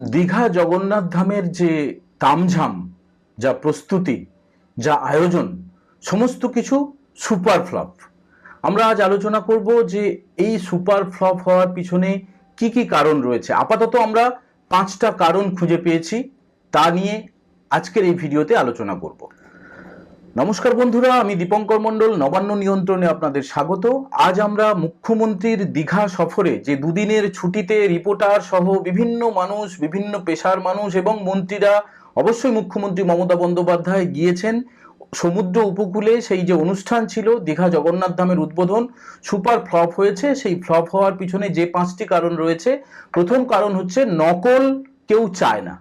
দীঘা জগন্নাথ ধামের যে তামঝাম, যা প্রস্তুতি, যা আয়োজন, সমস্ত কিছু সুপার ফ্লপ। আমরা আজ আলোচনা করব যে এই সুপার ফ্লপ হওয়ার পিছনে কি কি কারণ রয়েছে। আপাতত আমরা পাঁচটা কারণ খুঁজে পেয়েছি, তা নিয়ে আজকের এই ভিডিওতে আলোচনা করব। নমস্কার বন্ধুরা, আমি দীপঙ্কর মণ্ডল, নবান্ন নিয়ন্ত্রণে আপনাদের স্বাগত। আজ আমরা মুখ্যমন্ত্রীর দীঘা সফরে যে দুদিনের ছুটিতে রিপোর্টার সহ বিভিন্ন মানুষ, বিভিন্ন পেশার মানুষ এবং মন্ত্রীরা অবশ্যই মুখ্যমন্ত্রী মমতা বন্দ্যোপাধ্যায় গিয়েছেন সমুদ্র উপকূলে। সেই যে অনুষ্ঠান ছিল, দীঘা জগন্নাথ ধামের উদ্বোধন, সুপার ফ্লপ হয়েছে। সেই ফ্লপ হওয়ার পিছনে যে পাঁচটি কারণ রয়েছে, প্রথম কারণ হচ্ছে নকল কেউ চায় না।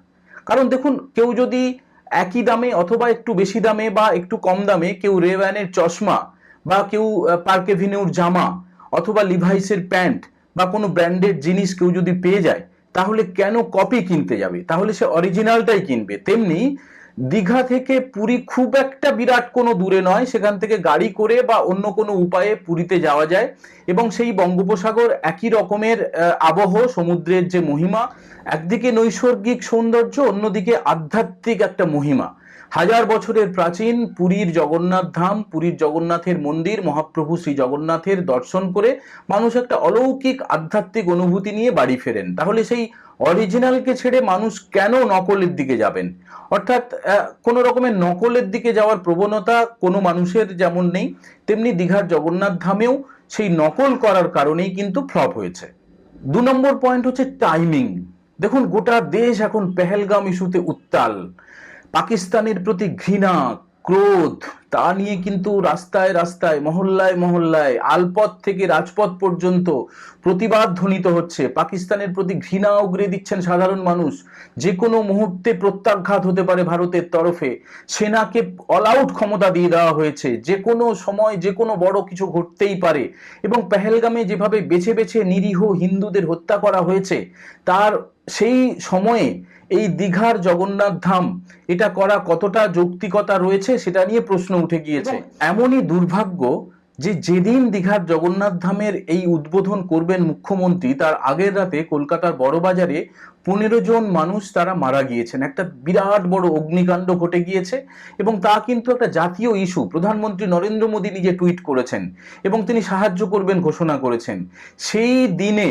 কারণ দেখুন, কেউ যদি একই দামে অথবা একটু বেশি দামে বা একটু কম দামে কেউ রেওয়ানের চশমা বা কেউ পার্ক এভিনিউর জামা অথবা লিভাইসের প্যান্ট বা কোনো ব্র্যান্ডেড জিনিস কেউ যদি পেয়ে যায়, তাহলে কেন কপি কিনতে যাবে? তাহলে সে অরিজিনালটাই কিনবে। তেমনি দীঘা থেকে পুরী খুব একটা বিরাট কোনো দূরে নয়। সেখান থেকে গাড়ি করে বা অন্য কোনো উপায়ে পুরীতে যাওয়া যায় এবং সেই বঙ্গোপসাগর একই রকমের আবহ, সমুদ্রের যে মহিমা, একদিকে নৈসর্গিক সৌন্দর্য, অন্যদিকে আধ্যাত্মিক একটা মহিমা। হাজার বছরের প্রাচীন পুরীর জগন্নাথ ধাম, পুরীর জগন্নাথের মন্দির, মহাপ্রভু শ্রী জগন্নাথের দর্শন করে মানুষ একটা অলৌকিক, আধ্যাত্মিক অনুভূতি নিয়ে বাড়ি ফেরেন। তাহলে সেই অরিজিনালকে ছেড়ে মানুষ কেন নকলের দিকে যাবেন? অর্থাৎ কোনো রকমের নকলের দিকে যাওয়ার প্রবণতা কোনো মানুষের যেমন নেই, তেমনি দীঘার জগন্নাথ ধামেও সেই নকল করার কারণেই কিন্তু ফ্লপ হয়েছে। দু নম্বর পয়েন্ট হচ্ছে টাইমিং দেখুন, গোটা দেশ এখন পেহেলগাম ইস্যুতে উত্তাল। পাকিস্তানের প্রতি ঘৃণা, ক্রোধ তা নিয়ে কিন্তু রাস্তায় রাস্তায়, মহল্লায় মহল্লায়, আলপথ থেকে রাজপথ পর্যন্ত প্রতিবাদ ধ্বনিত হচ্ছে। পাকিস্তানের প্রতি ঘৃণা উগরে দিচ্ছেন সাধারণ মানুষ। যে কোনো মুহূর্তে প্রত্যাঘাত হতে পারে ভারতের তরফে। সেনাকে অল আউট ক্ষমতা দিয়ে দেওয়া হয়েছে। যে কোনো সময়, যে কোনো বড় কিছু ঘটতেই পারে। এবং পেহেলগামে যেভাবে বেছে বেছে নিরীহ হিন্দুদের হত্যা করা হয়েছে, তার সেই সময়ে এই দীঘার জগন্নাথ ধাম এটা করা কতটা যৌক্তিকতা রয়েছে সেটা নিয়ে প্রশ্ন উঠে গিয়েছে। এমনই দুর্ভাগ্য যে যেদিন দীঘার জগন্নাথ ধামের এই উদ্বোধন করবেন মুখ্যমন্ত্রী তার আগের রাতে কলকাতার বড়বাজারে পনেরো জন মানুষ তারা মারা গিয়েছেন। একটা বিরাট বড় অগ্নিকাণ্ড ঘটে গিয়েছে এবং তা কিন্তু একটা জাতীয় ইস্যু প্রধানমন্ত্রী নরেন্দ্র মোদী নিজে টুইট করেছেন এবং তিনি সাহায্য করবেন ঘোষণা করেছেন। সেই দিনে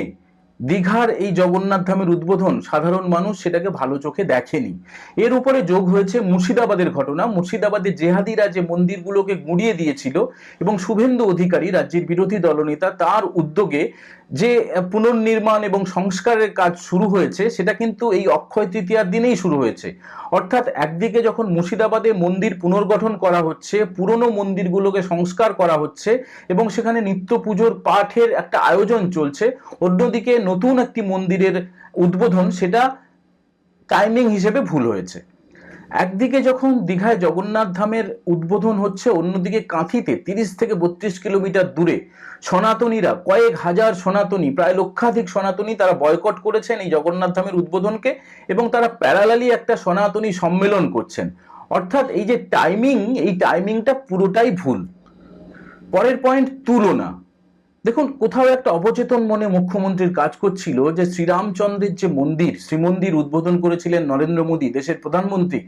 দীঘার এই জগন্নাথ ধামের উদ্বোধন সাধারণ মানুষ সেটাকে ভালো চোখে দেখেনি। এর উপরে যোগ হয়েছে মুর্শিদাবাদের ঘটনা। মুর্শিদাবাদে জেহাদিরা যে মন্দিরগুলোকে গুঁড়িয়ে দিয়েছিল এবং শুভেন্দু অধিকারী, রাজ্যের বিরোধী দলনেতা, তার উদ্যোগে যে পুনর্নির্মাণ এবং সংস্কারের কাজ শুরু হয়েছে, সেটা কিন্তু এই অক্ষয় তৃতীয়ার দিনেই শুরু হয়েছে। অর্থাৎ একদিকে যখন মুর্শিদাবাদে মন্দির পুনর্গঠন করা হচ্ছে, পুরনো মন্দিরগুলোকে সংস্কার করা হচ্ছে এবং সেখানে নিত্য পুজোর পাঠের একটা আয়োজন চলছে, অন্যদিকে নতুন একটি মন্দিরের উদ্বোধন, সেটা টাইমিং হিসেবে ভুল হয়েছে। একদিকে যখন দীঘায় জগন্নাথ ধামের উদ্বোধন হচ্ছে, অন্যদিকে কাঁথিতে তিরিশ থেকে বত্রিশ কিলোমিটার দূরে সনাতনীরা, কয়েক হাজার সনাতনী, প্রায় লক্ষাধিক সনাতনী তারা বয়কট করেছেন এই জগন্নাথ ধামের উদ্বোধনকে এবং তারা প্যারালালি একটা সনাতনী সম্মেলন করছেন। অর্থাৎ এই যে টাইমিং এই টাইমিংটা পুরোটাই ভুল। পরের পয়েন্ট তুলনা। দেখুন, কোথাও একটা অবচেতন মনে মুখ্যমন্ত্রীর কাজ করছিল যে শ্রীরামচন্দ্রের যে মন্দির, শ্রীমন্দির উদ্বোধন করেছিলেন নরেন্দ্র মোদী, দেশের প্রধানমন্ত্রী,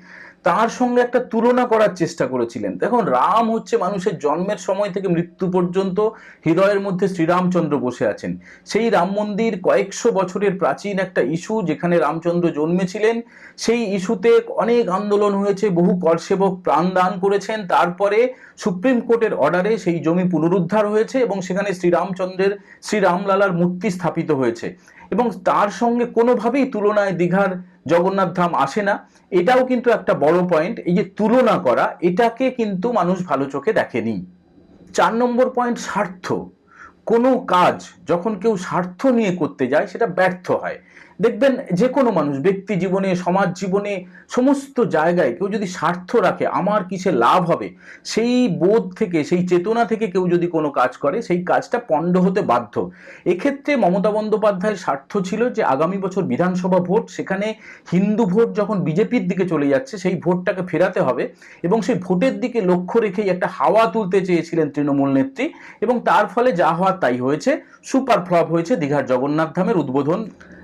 তার সঙ্গে একটা তুলনা করার চেষ্টা করেছিলেন। দেখুন, রাম হচ্ছে মানুষের জন্মের সময় থেকে মৃত্যু পর্যন্ত হৃদয়ের মধ্যে শ্রীরামচন্দ্র বসে আছেন। সেই রাম মন্দির কয়েকশো বছরের প্রাচীন একটা ইস্যু যেখানে রামচন্দ্র জন্মেছিলেন। সেই ইস্যুতে অনেক আন্দোলন হয়েছে, বহু করসেবক প্রাণ দান করেছেন। তারপরে সুপ্রিম কোর্টের অর্ডারে সেই জমি পুনরুদ্ধার হয়েছে এবং সেখানে শ্রীরামচন্দ্রের শ্রীরামলালার মূর্তি স্থাপিত হয়েছে। এবং তার সঙ্গে কোনোভাবেই তুলনায় দীঘার জগন্নাথ ধাম আসে না। এটাও কিন্তু একটা বড় পয়েন্ট এই যে তুলনা করা, এটাকে কিন্তু মানুষ ভালো চোখে দেখেনি। চার নম্বর পয়েন্ট স্বার্থ। কোনো কাজ যখন কেউ স্বার্থ নিয়ে করতে যায়, সেটা ব্যর্থ হয়। দেখবেন যে কোনো মানুষ, ব্যক্তি জীবনে, সমাজ জীবনে, সমস্ত জায়গায় কেউ যদি স্বার্থ রাখে, আমার কিসে লাভ হবে? সেই বোধ থেকে, সেই চেতনা থেকে কেউ যদি কোনো কাজ করে, সেই কাজটা পণ্ড হতে বাধ্য। এক্ষেত্রে মমতা বন্দ্যোপাধ্যায়ের স্বার্থ ছিল যে, আগামী বছর বিধানসভা ভোট, সেখানে হিন্দু ভোট যখন বিজেপির দিকে চলে যাচ্ছে, সেই ভোটটাকে ফেরাতে হবে এবং সেই ভোটের দিকে লক্ষ্য রেখেই একটা হাওয়া তুলতে চেয়েছিলেন তৃণমূল নেত্রী এবং তার ফলে যা হওয়ার তাই হয়েছে। সুপার ফ্লপ হয়েছে দীঘার জগন্নাথ ধামের উদ্বোধন।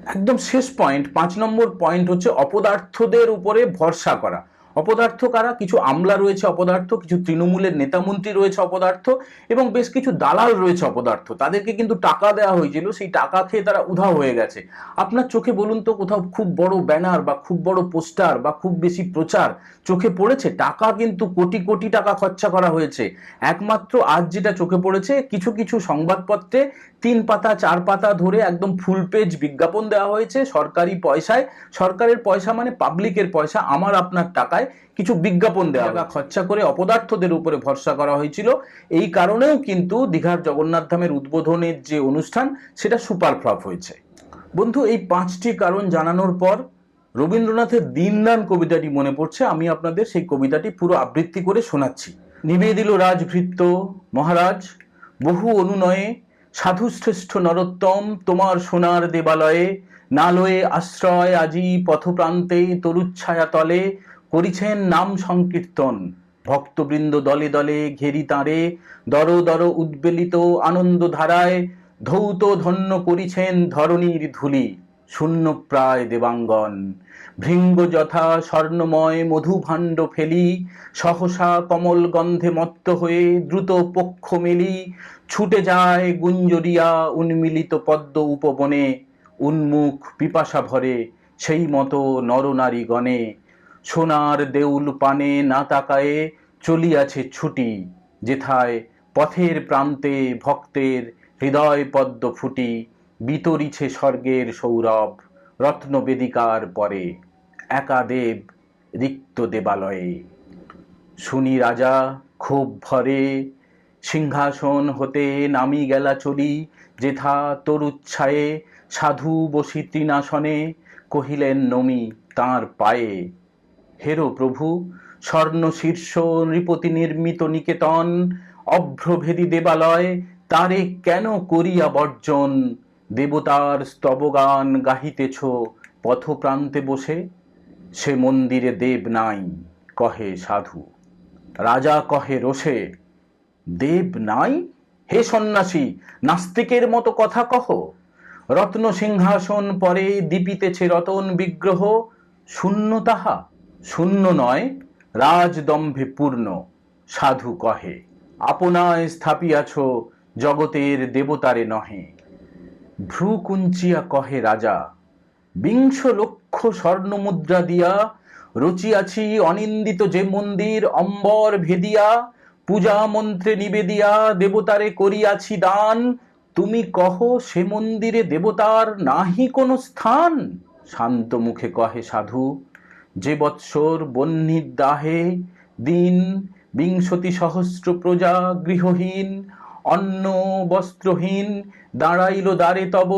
একদম শেষ পয়েন্ট পাঁচ নম্বর পয়েন্ট হচ্ছে অপদার্থদের উপরে ভরসা করা। অপদার্থ কারা? কিছু আমলা রয়েছে অপদার্থ, কিছু তৃণমূলের নেতামন্ত্রী রয়েছে অপদার্থ, এবং বেশ কিছু দালাল রয়েছে অপদার্থ। তাদেরকে কিন্তু টাকা দেওয়া হয়েছিল, সেই টাকা খেয়ে তারা উধাও হয়ে গেছে। আপনার চোখে বলুন তো, কোথাও খুব বড় ব্যানার বা খুব বড় পোস্টার বা খুব বেশি প্রচার চোখে পড়েছে? টাকা কিন্তু কোটি কোটি টাকা খরচা করা হয়েছে। একমাত্র আজ যেটা চোখে পড়েছে, কিছু কিছু সংবাদপত্রে তিন পাতা, চার পাতা ধরে একদম ফুল পেজ বিজ্ঞাপন দেওয়া হয়েছে। সরকারি পয়সায়, সরকারের পয়সা মানে পাবলিকের পয়সা, আমার আপনার টাকায়। কিছু বিজ্ঞাপন দেওয়া টাকা খরচা করে অপদার্থদের উপরে ভরসা করা হয়েছিল। এই কারণেও কিন্তু দীঘার জগন্নাথ ধামের উদ্বোধনের যে অনুষ্ঠান সেটা সুপার ফ্লপ হয়েছে। বন্ধু এই পাঁচটি কারণ জানানোর পর রবীন্দ্রনাথের দিনদান কবিতাটি মনে পড়ছে। আমি আপনাদের সেই কবিতাটি পুরো আবৃত্তি করে শোনাচ্ছি। নিবে দিল রাজভৃত্য মহারাজ বহু অনুনয়ে সাধুশ্রেষ্ঠ নরোত্তম তোমার সোনার দেবালয়ে নালয়ে আশ্রয় আজি পথপ্রান্তে তরুচ্ছায়া তলে করিছেন নাম সংকীর্তন। ভক্তবৃন্দ দলে দলে ঘেরি তাঁরে, দর দর উদ্বেলিত আনন্দ ধারায়, ধৌত ধন্য করিছেন ধরণীর ধুলি, শূন্য প্রায় দেবাঙ্গন। ভৃঙ্গ যথা স্বর্ণময় মধুভাণ্ড ফেলি, সহসা কমল গন্ধে মত্ত হয়ে দ্রুত পক্ষ মেলি, ছুটে যায় গুঞ্জরিয়া উন্মিলিত পদ্ম উপবনে, উন্মুখ পিপাসা ভরে সেই মতো নরনারী গণে। সোনার দেউল পানে না তাকায়ে চলিয়াছে ছুটি, যেথায় পথের প্রান্তে ভক্তের হৃদয় পদ্ম ফুটি, বিতরিছে স্বর্গের সৌরভ রত্নবেদিকার পরে একাদেব রিক্ত দেবালয়ে। শুনি রাজা খুব ভরে, সিংহাসন হতে নামি গেলা চলি, যেথা তরুচ্ছায়ে সাধু বসি তৃণাসনে কহিলেন নমি তাঁর পায়ে হেরো প্রভু, স্বর্ণ শীর্ষ, নৃপতি নির্মিত নিকেতন, অভ্রভেদী দেবালয়, তারে কেন করিয়া বর্জন? দেবতার স্তবগান গাহিতেছ, পথপ্রান্তে বসে। সে মন্দিরে দেব নাই, কহে সাধু। রাজা কহে রোষে, দেব নাই? হে সন্ন্যাসী, নাস্তিকের মতো কথা কহ। রত্ন সিংহাসন পরে দীপিতেছে রতন বিগ্রহ, শূন্য তাহা। শূন্য নয়, রাজদম্ভে পূর্ণ, সাধু কহে, আপনায় স্থাপিয়াছ জগতের দেবতারে নহে। ভ্রু কুঞ্চিয়া কহে রাজা, বিংশ লক্ষ স্বর্ণ মুদ্রা দিয়া রচিয়াছি অনিন্দিত যে মন্দির অম্বর ভেদিয়া, পূজা মন্ত্রে নিবেদিয়া দেবতারে করিয়াছি দান, তুমি কহ সে মন্দিরে দেবতার নাহি কোনো স্থান? শান্ত মুখে কহে সাধু যে বৎসর বহ্নির দাহে দিন বিংশতি সহস্র প্রজা গৃহহীন, অন্ন বস্ত্রহীন, দাঁড়াইল দ্বারে তব,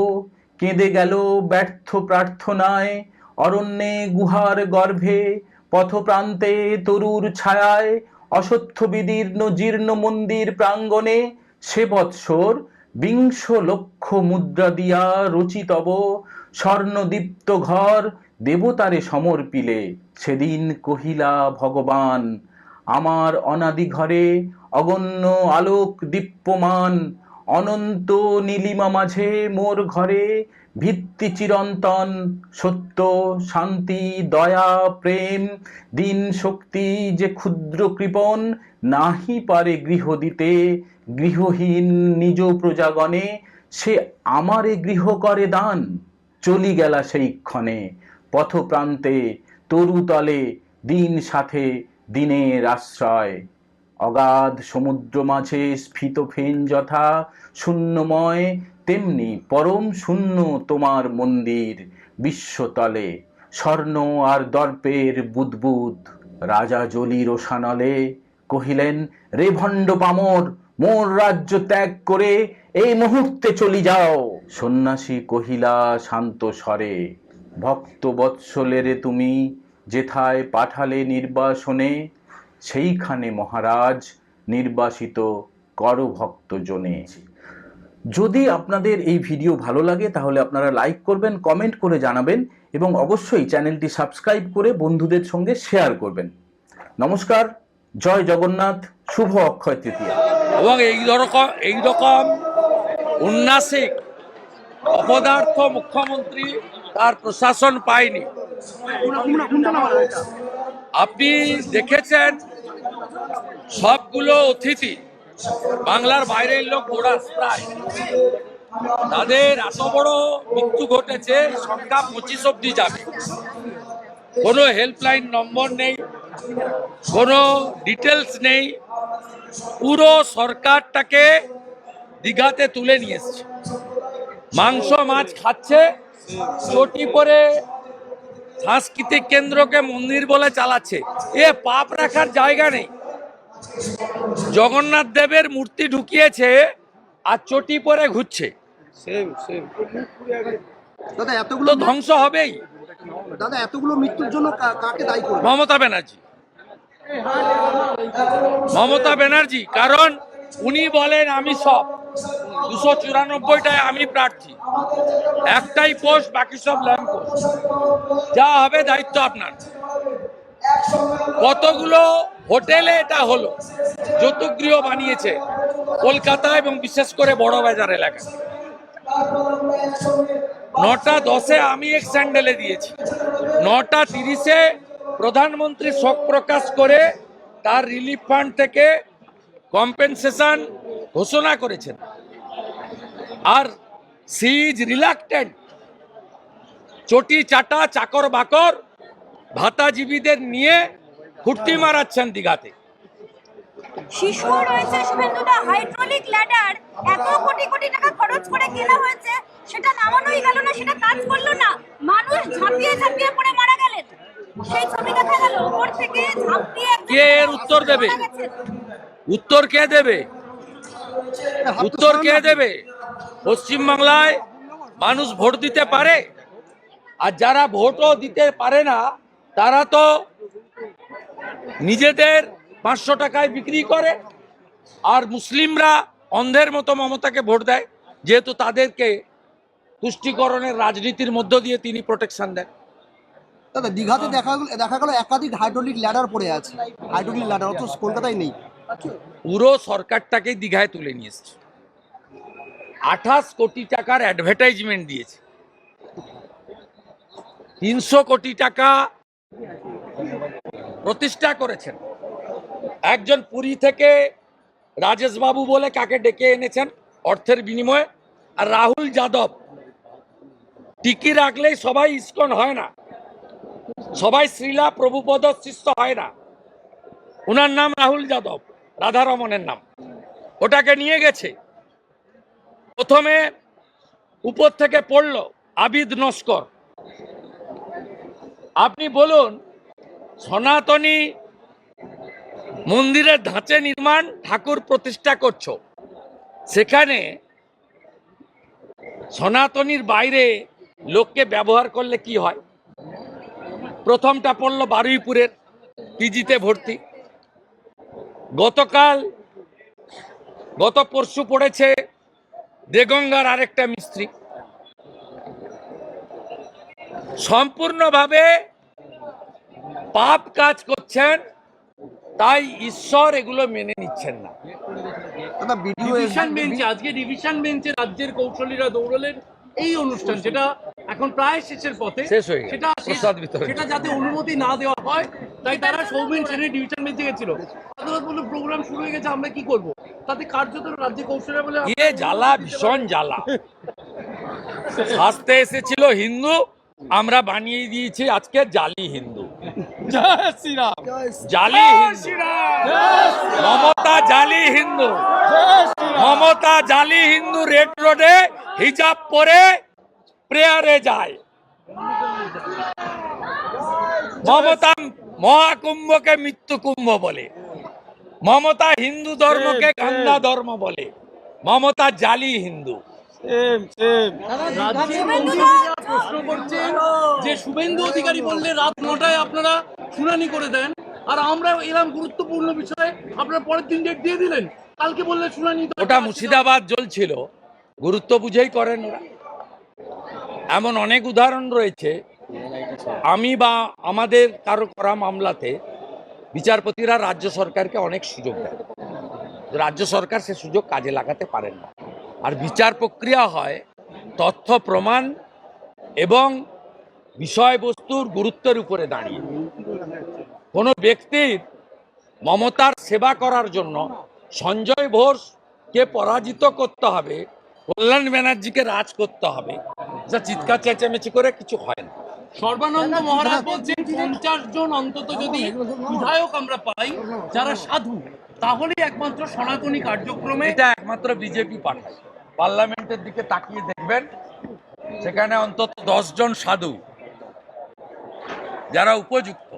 কেঁদে গেল ব্যর্থ প্রার্থনায়, অরণ্যে গুহার গর্ভে, পথপ্রান্তে তরুর ছায়ায়, অসত্য বিদীর্ণ জীর্ণ মন্দির প্রাঙ্গণে, সে বৎসর বিংশ লক্ষ মুদ্রা দিয়া রচিতব স্বর্ণদীপ্ত ঘর দেবতারে সমর্পিলে সেদিন কহিলা ভগবান, আমার অনাদি ঘরে অগণ্য আলোক দীপ্যমান, অনন্ত নীলিমা মাঝে মোর ঘরে ভিত্তি চিরন্তন, সত্য, শান্তি, দয়া, প্রেম, দিন শক্তি যে ক্ষুদ্র কৃপণ নাহি পারে গৃহ দিতে, গৃহহীন নিজ প্রজাগণে, সে আমারে গৃহ করে দান, চলি গেলা সেই ক্ষণে। পথপ্রান্তে তরুতলে দিন সাথে দিনের আশ্রয়। অগাধ সমুদ্র মাঝে স্ফীত ফেন যথা শূন্যময়, তেমনি পরম শূন্য তোমার মন্দির বিশ্বতলে। স্বর্ণ আর দর্পের বুদবুদ রাজা জলি রোশানলে কহিলেন, রে ভণ্ড পামর, মোর রাজ্য ত্যাগ করে এই মুহূর্তে চলি যাও। সন্ন্যাসী কহিলা, শান্ত স্বরে। ভক্ত বৎসলেরে তুমি যেথায় পাঠালে নির্বাসনে, সেইখানে মহারাজ নির্বাসিত কর ভক্ত জনে যদি আপনাদের এই ভিডিও ভালো লাগে, তাহলে আপনারা লাইক করবেন, কমেন্ট করে জানাবেন এবং অবশ্যই চ্যানেলটি সাবস্ক্রাইব করে বন্ধুদের সঙ্গে শেয়ার করবেন। নমস্কার, জয় জগন্নাথ, শুভ অক্ষয় তৃতীয়া। এবং এই রকম এই রকম উন্নাসিক অপদার্থ মুখ্যমন্ত্রী তার প্রশাসন পায়নি। আপনি দেখেছেন, সবগুলো অতিথি, বাংলার বাইরের লোক ওরা প্রায়। তাদের এত বড় মৃত্যু ঘটেছে, সংখ্যা পঁচিশ অব্দি যাবে। কোনো হেল্পলাইন নম্বর নেই, কোনো ডিটেলস নেই। পুরো সরকারটাকে দীঘাতে তুলে নিয়ে মাংস, মাছ খাচ্ছে চটি পরে সাংস্কৃতিক কেন্দ্রকে মন্দির বলে চালাচ্ছে। এ পাপ রাখার জায়গা নেই। জগন্নাথ দেবের মূর্তি ঢুকিয়েছে আর চটি পরে ঘুরছে। দাদা এতগুলো ধ্বংস হবেই। দাদা এতগুলো মৃত্যুর জন্য কাকে দায়ী করবে? মমতা ব্যানার্জি। মমতা ব্যানার্জি কারণ উনি বলেন আমি সব। দুশো চুরানব্বইটায় আমি প্রার্থী। একটাই পোস্ট, বাকি সব ল্যাম্প পোস্ট। যা হবে দায়িত্ব আপনার। কতগুলো হোটেলে এটা হলো? যৌতুগৃহ বানিয়েছে কলকাতা এবং বিশেষ করে বড় বাজার এলাকা। নটা দশে আমি এক স্যান্ডেলে দিয়েছি। নটা তিরিশে প্রধানমন্ত্রী শোক প্রকাশ করে তার রিলিফ ফান্ড থেকে কম্পেনসেশন ঘোষণা করেছেন। আর সি ইজ রিলাক্টেন্ট চটি চাটা চাকর বাকর ভাতাজীবীদের নিয়ে ফুর্তি মারাচ্ছেন দীঘাতে। শিশুও রয়েছে শুভেন্দুদা হাইড্রোলিক ল্যাডার এত কোটি কোটি টাকা খরচ করে কেনা হয়েছে সেটা নামানোই গেল না সেটা কাজ করল না মানুষ ঝাঁপিয়ে ঝাঁপিয়ে পড়ে মারা গেলেন। সেই ছবি দেখা গেল উপর থেকে ঝাঁপিয়ে কে এর উত্তর দেবে? উত্তর কে দেবে? উত্তর কে। দেবে? পশ্চিমবাংলায় মানুষ ভোট দিতে পারে? আর যারা ভোটও দিতে পারে না তারা তো নিজেদের পাঁচশো টাকায় বিক্রি করে আর মুসলিমরা অন্ধের মতো মমতাকে ভোট দেয় যেহেতু তাদেরকে তুষ্টিকরণের রাজনীতির মধ্য দিয়ে তিনি প্রোটেকশন দেন। দাদা দীঘাতে দেখা গেল দেখা গেল একাধিক হাইড্রোলিক ল্যাডার পড়ে আছে। হাইড্রোলিক ল্যাডার অথচ কলকাতায় নেই। পুরো সরকারটাকেই দীঘায় তুলে নিয়ে এসছে। আঠাশ কোটি টাকার অ্যাডভার্টাইজমেন্ট দিয়েছে। তিনশো কোটি টাকা প্রতিষ্ঠা করেছেন। একজন পুরী থেকে রাজেশ বাবু বলে কাকে ডেকে এনেছেন অর্থের বিনিময়ে? আর রাহুল যাদব, টিকি রাখলেই সবাই ইস্কন হয় না। সবাই শ্রীলা প্রভুপদ শিষ্য হয় না। ওনার নাম রাহুল যাদব। রাধারমনের নাম। ওটাকে নিয়ে গেছে। প্রথমে উপর থেকে পড়ল, আবিদ নস্কর। আপনি বলুন, সনাতনী মন্দিরের ধাঁচে নির্মাণ ঠাকুর প্রতিষ্ঠা করছ। সেখানে সনাতনীর বাইরে লোককে ব্যবহার করলে কি হয়? প্রথমটা পড়ল বারুইপুরের, পিজিতে ভর্তি। গতকাল গত পরশু পড়েছে দেগঙ্গার আরেকটা মিস্ত্রি। সম্পূর্ণভাবে পাপ কাজ করছেন তাই ঈশ্বর এগুলো মেনে নিচ্ছেন না। ডিভিশন বেঞ্চে আজকে ডিভিশন বেঞ্চে রাজ্যের কৌশলীরা দৌড়লেন এই অনুষ্ঠান যেটা এখন প্রায় শেষের পথে শেষ হয়ে গেছে। সেটা যাতে অনুমতি না দেওয়া হয় তাই তারা সৌমেন সেনের ডিভিশন বেঞ্চে গেছিল আদালত বলল প্রোগ্রাম শুরু হয়ে গেছে আমরা কি করব? তাতে কার্যত রাজ্যে কৌশলীরা বলে এ জ্বালা ভীষণ জ্বালা। হাসতে এসেছিল হিন্দু আমরা বানিয়ে দিয়েছি আজকে জালি হিন্দু। জালি হিন্দু। মমতা জালি হিন্দু। মমতা জালি হিন্দু রেড রোডে হিজাব পরে প্রেয়ারে যায়। মমতা মহাকুম্ভকে মৃত্যু কুম্ভ বলে। মমতা হিন্দু ধর্মকে গান্ধা ধর্ম বলে। মমতা জালি হিন্দু। প্রশ্ন করছেন যে শুভেন্দু অধিকারী বললে রাত নটায় আপনারা শুনানি করে দেন। আর আমরা এরকম গুরুত্বপূর্ণ বিষয়ে। আপনারা পরের দিন ডেট দিয়ে দিলেন। কালকে বললে শুনানি ওটা মুর্শিদাবাদ জ্বলছিল। গুরুত্ব বুঝেই করেন ওরা। এমন অনেক উদাহরণ রয়েছে আমি বা আমাদের কারও করা মামলাতে বিচারপতিরা রাজ্য সরকারকে অনেক সুযোগ দেয়। রাজ্য সরকার সে সুযোগ কাজে লাগাতে পারেন না। আর বিচার প্রক্রিয়া হয় তথ্য, প্রমাণ এবং বিষয়বস্তুর গুরুত্বের উপরে দাঁড়িয়ে। কোনো ব্যক্তির মমতার সেবা করার জন্য সঞ্জয় ঘোষকে পরাজিত করতে হবে, কল্যাণ ব্যানার্জিকে রাজ করতে হবে। যা চিৎকার চেঁচামেচি করে কিছু হয় না। সর্বানন্দ মহারাজ বলছেন পঞ্চাশ জন অন্তত যদি বিধায়ক আমরা পাই যারা সাধু তাহলেই একমাত্র সনাতনী কার্যক্রমে এটা একমাত্র বিজেপি পাঠায় পার্লামেন্টের দিকে তাকিয়ে দেখবেন সেখানে অন্তত জন সাধু যারা উপযুক্ত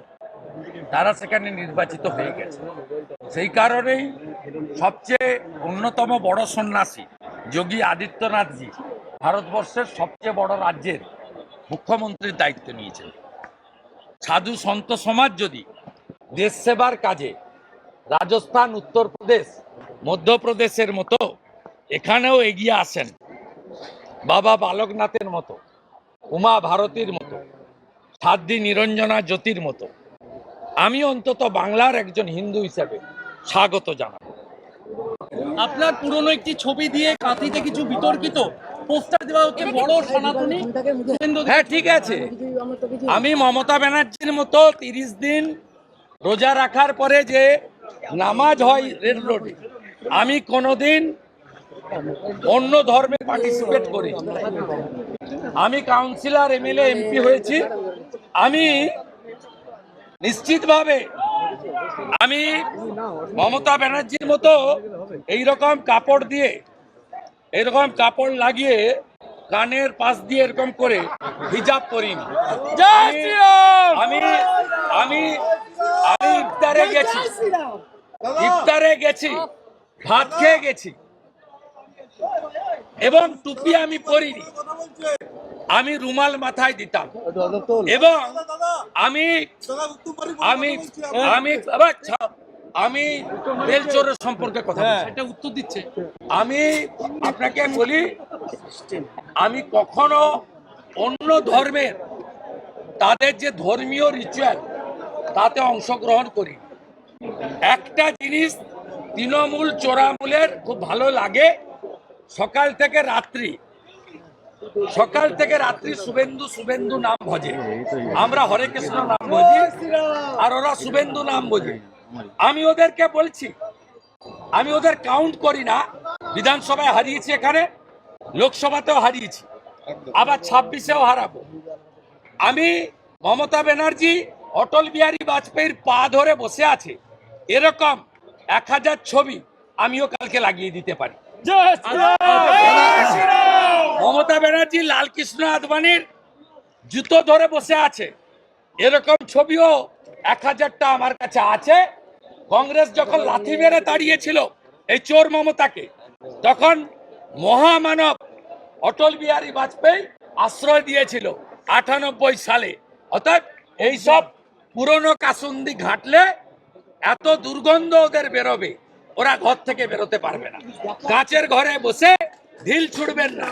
তারা সেখানে নির্বাচিত হয়ে গেছে। সেই কারণেই সবচেয়ে অন্যতম বড় সন্ন্যাসী যোগী আদিত্যনাথজি ভারতবর্ষের সবচেয়ে বড় রাজ্যের মুখ্যমন্ত্রীর দায়িত্ব নিয়েছেন। সাধু সন্ত সমাজ যদি দেশ সেবার কাজে রাজস্থান, উত্তরপ্রদেশ, মধ্যপ্রদেশের মতো এখানেও এগিয়ে আসেন বাবা বালকনাথের মতো, উমা ভারতীর মতো, সাধ্বী নিরঞ্জনা জ্যোতির মতো, আমি অন্তত বাংলার একজন হিন্দু হিসেবে স্বাগত জানাব। আপনার পুরনো একটি ছবি দিয়ে কাঁথিতে কিছু বিতর্কিত পোস্টার দেওয়া হচ্ছে বড় সনাতনী হ্যাঁ ঠিক আছে। আমি মমতা ব্যানার্জির মতো তিরিশ দিন রোজা রাখার পরে যে নামাজ হয় রেড রোডে আমি কোনোদিন অন্য ধর্মে পার্টিসিপেট করি আমি কাউন্সিলর এমএলএ এমপি হয়েছি। আমি নিশ্চিতভাবে আমি মমতা ব্যানার্জির মতো এইরকম কাপড় দিয়ে এরকম কাপড় লাগিয়ে কানের পাশ দিয়ে এরকম করে হিজাব করিনি আমি আমি আমি ইফতারে গেছি ইফতারে গেছি ভাত খেয়ে গেছি এবং টুপি আমি পরিনি আমি রুমাল মাথায় দিতাম এবং আমি আমি আমি আমি বেলচোরের সম্পর্কে কথা বলছি। এটা উত্তর দিচ্ছে। আমি আপনাকে বলি আমি কখনো অন্য ধর্মের তাদের যে ধর্মীয় রিচুয়াল তাতে অংশগ্রহণ করি। একটা জিনিস তৃণমূল চোরামূলের খুব ভালো লাগে সকাল থেকে রাত্রি সকাল থেকে রাত্রি শুভেন্দু শুভেন্দু নাম ভজে। আমরা হরে কৃষ্ণ নাম ভজি আর ওরা শুভেন্দু নাম বোঝে আমি ওদেরকে বলছি, আমি ওদের কাউন্ট করি না, বিধানসভায় হারিয়েছি এখানে, লোকসভাতেও হারিয়েছি, আবার ছাব্বিশেও হারাবো। আমি মমতা ব্যানার্জি, অটল বিহারী বাজপেয়ীর পা ধরে বসে আছে, এরকম এক হাজার ছবি আমিও কালকে লাগিয়ে দিতে পারি। মমতা ব্যানার্জি, লালকৃষ্ণ আদবানির জুতো ধরে বসে আছে, এরকম ছবিও এক হাজারটা আমার কাছে আছে। কংগ্রেস যখন লাথি মেরে তাড়িয়েছিল এই চোর মমতাকে, তখন মহামানব অটল বিহারী বাজপেয়ী আশ্রয় দিয়েছিল আটানব্বই সালে। অর্থাৎ এইসব পুরনো কাসুন্দি ঘাটলে এত দুর্গন্ধ ওদের বেরোবে, ওরা ঘর থেকে বেরোতে পারবে না। গাছের ঘরে বসে ঢিল ছুড়বেন না।